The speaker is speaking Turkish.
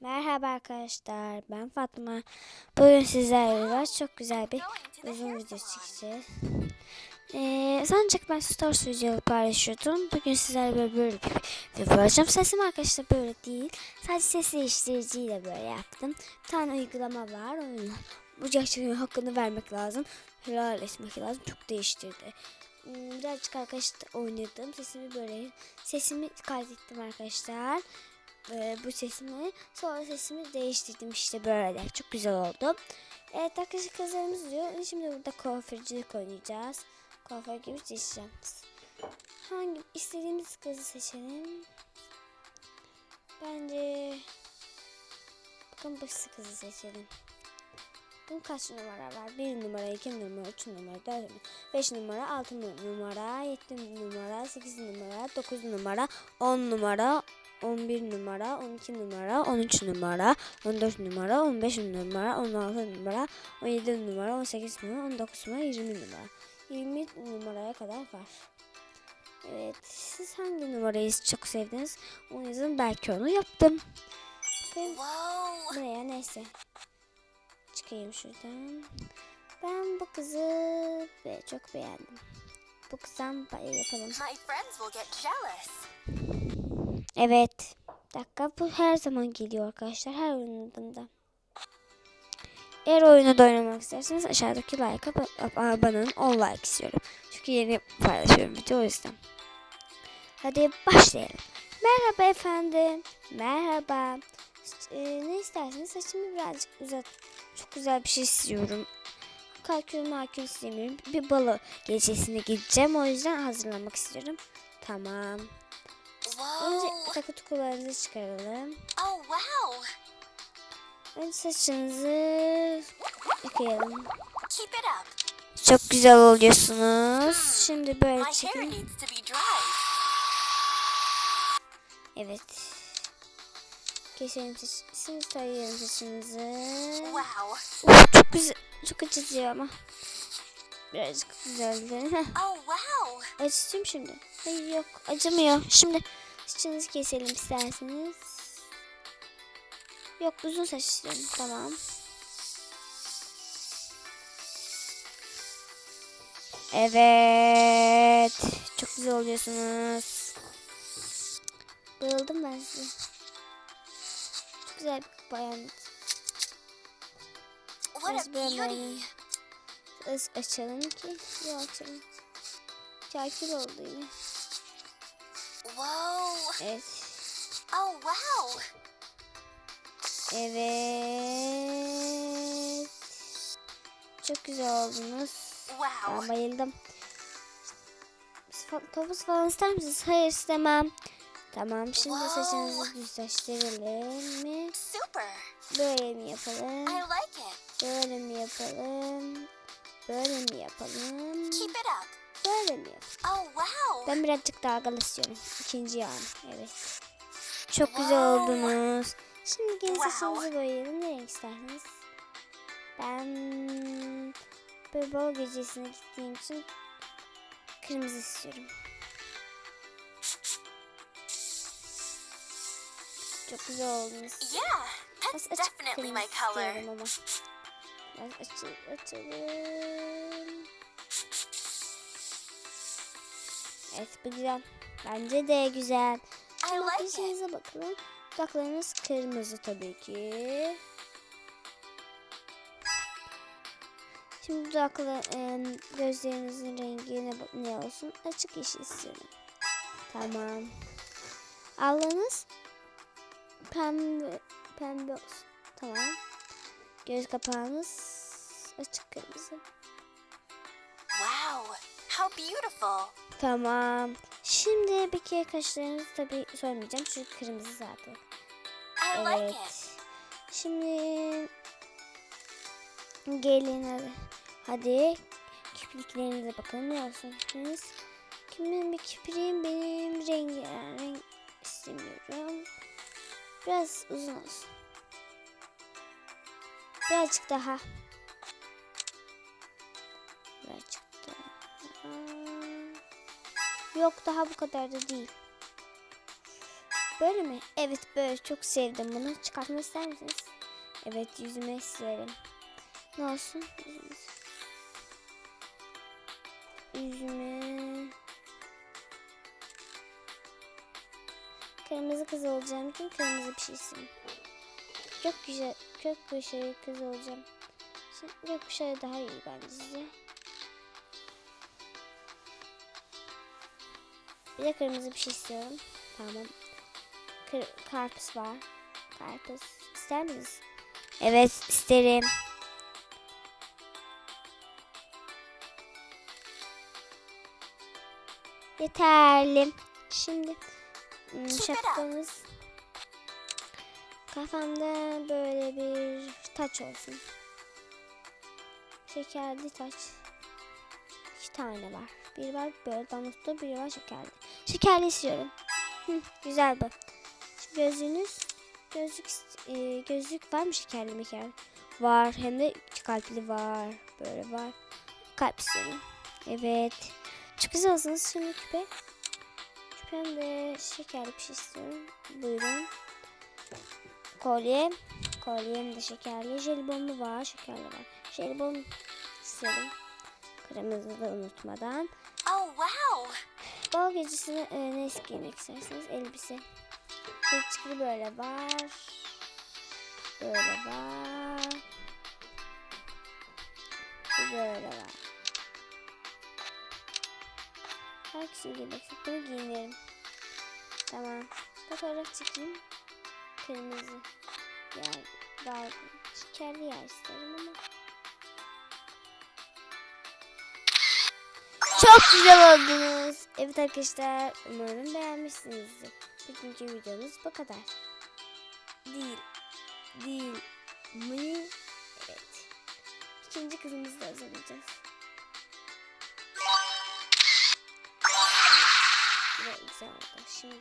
Merhaba arkadaşlar, ben Fatma. Bugün sizlerle çok güzel bir uzun video çekeceğiz. Ee, ancak ben Stars videoyu paylaşıyordum. Bugün sizlerle böyle, böyle bir video paylaşacağım. Sesim arkadaşlar böyle değil. Sadece ses değiştiriciyle böyle yaptım. Bir tane uygulama var. Onu, bu gerçekten hakkını vermek lazım. Helal etmek lazım. Çok değiştirdi. Hmm, Birazcık arkadaşlar oynadım. Sesimi böyle sesimi kaydettim arkadaşlar e, bu sesimi. Sonra sesimi değiştirdim işte böyle. Çok güzel oldu. Evet arkadaşlar kızlarımız diyor. Şimdi burada kuaförcülük oynayacağız. Kuaför gibi çizeceğiz. Hangi istediğimiz kızı seçelim. Bence bakın bu kızı seçelim. Bakın kaç numara var? 1 numara, 2 numara, 3 numara, 4 numara, 5 numara, 6 numara, 7 numara, 8 numara, 9 numara, 10 numara, 11 numara, 12 numara, 13 numara, 14 numara, 15 numara, 16 numara, 17 numara, 18 numara, 19 numara, 20 numara. 20 numaraya kadar var. Evet, siz hangi numarayı çok sevdiniz? Onu yazın, belki onu yaptım. Bakın buraya neyse. Çıkayım şuradan. Ben bu kızı çok beğendim. Bu kızdan yapalım. My friends will get jealous. Evet. Dakika bu her zaman geliyor arkadaşlar. Her oynadığımda. Eğer oyunu da oynamak isterseniz aşağıdaki like'a olun. 10 like istiyorum. Çünkü yeni paylaşıyorum video o yüzden. Hadi başlayalım. Merhaba efendim. Merhaba. Ee, ne isterseniz saçımı birazcık uzat. Çok güzel bir şey istiyorum. Kalkül makül istemiyorum. Bir balo gecesine gideceğim. O yüzden hazırlamak istiyorum. Tamam. Önce Whoa! takı tukularınızı çıkaralım. Oh, wow! Önce saçınızı yıkayalım. Keep it up. Çok güzel oluyorsunuz. Şimdi My böyle çekin. Evet. Keselim saç. Şimdi tarayalım saçınızı. Wow. Uf, çok güzel. Çok acıtıyor ama. Birazcık güzeldi. Oh, wow. Acıtıyor şimdi. Hayır yok acımıyor. Şimdi saçınızı keselim isterseniz. Yok uzun saç istiyorum. Tamam. Evet. Çok güzel oluyorsunuz. Bayıldım ben size. Çok güzel bir bayan. Beauty. Is açalım ki. Yok açalım. Şakir oldu yine. Evet. Oh, wow. Evet. Çok güzel oldunuz. Wow. Ben bayıldım. Topuz falan ister misiniz? Hayır istemem. Tamam şimdi Wow. saçınızı düzleştirelim mi? Super. Böyle mi yapalım? I like it. Böyle mi yapalım? Böyle mi yapalım? Keep it up. Böyle mi? Oh, wow. Ben birazcık dalgalı istiyorum. İkinci yani. Evet. Çok güzel Wow. oldunuz. Şimdi gelin Wow. saçınızı boyayalım. Ne renk isterseniz? Ben böyle bal gecesine gittiğim için kırmızı istiyorum. Çok güzel oldunuz. Yeah, that's definitely my color. Biraz açık açalım. Evet bu güzel. Bence de güzel. I Şimdi like bakalım. Dudaklarınız kırmızı tabii ki. Şimdi dudakla e, gözlerinizin rengi ne, ne olsun? Açık yeşil istiyorum. Tamam. Alnınız pembe pembe olsun. Tamam. Göz kapağınız açık kırmızı. Wow. How beautiful. Tamam. Şimdi bir kere kaşlarınızı tabii söylemeyeceğim çünkü kırmızı zaten. Evet. Şimdi gelin hadi. Hadi kirpiklerinize bakalım ne olsun fikriniz. Kimin bir kipriğim benim rengi renk istemiyorum. Biraz uzun olsun. Birazcık daha. Yok daha bu kadar da değil. Böyle mi? Evet böyle çok sevdim bunu. Çıkartmak ister misiniz? Evet yüzüme isterim. Ne olsun? Yüzüme... Kırmızı kız olacağım için kırmızı bir şey istedim. Çok güzel, çok güzel kız olacağım. Şimdi gökkuşağı daha iyi bence size. Bir de kırmızı bir şey istiyorum. Tamam. Kır, karpuz var. Karpuz. İster misiniz? Evet isterim. Yeterli. Şimdi hmm, şapkamız kafamda böyle bir taç olsun. Şekerli taç. Tane var. Bir var böyle damızlı, biri var şekerli. Şekerli istiyorum. Hı, güzel bu. Şu gözlüğünüz, gözlük, e, gözlük var mı şekerli meker? Var. Hem de kalpli var. Böyle var. Kalp istiyorum. Evet. Çok güzel olsunuz şimdi küpe. Küpem de şekerli bir şey istiyorum. Buyurun. Kolye. Kolyem de şekerli. Jelibonlu var. Şekerli var. Jelibon isterim. Kırmızı da unutmadan. Oh, wow. Bal gecesine e, ne giymek isterseniz elbise. Kılçıklı böyle var. Böyle var. Böyle var. Hangisini giymek istiyorum? Bunu giyinirim. Tamam. Fotoğraf çekeyim. Kırmızı. Yani daha şekerli yer isterim ama. Çok güzel oldunuz. Evet arkadaşlar umarım beğenmişsinizdir. Bugünkü videomuz bu kadar. Değil. Değil. Mi? Evet. İkinci kızımızı da hazırlayacağız. Ve güzel oldu. Şimdi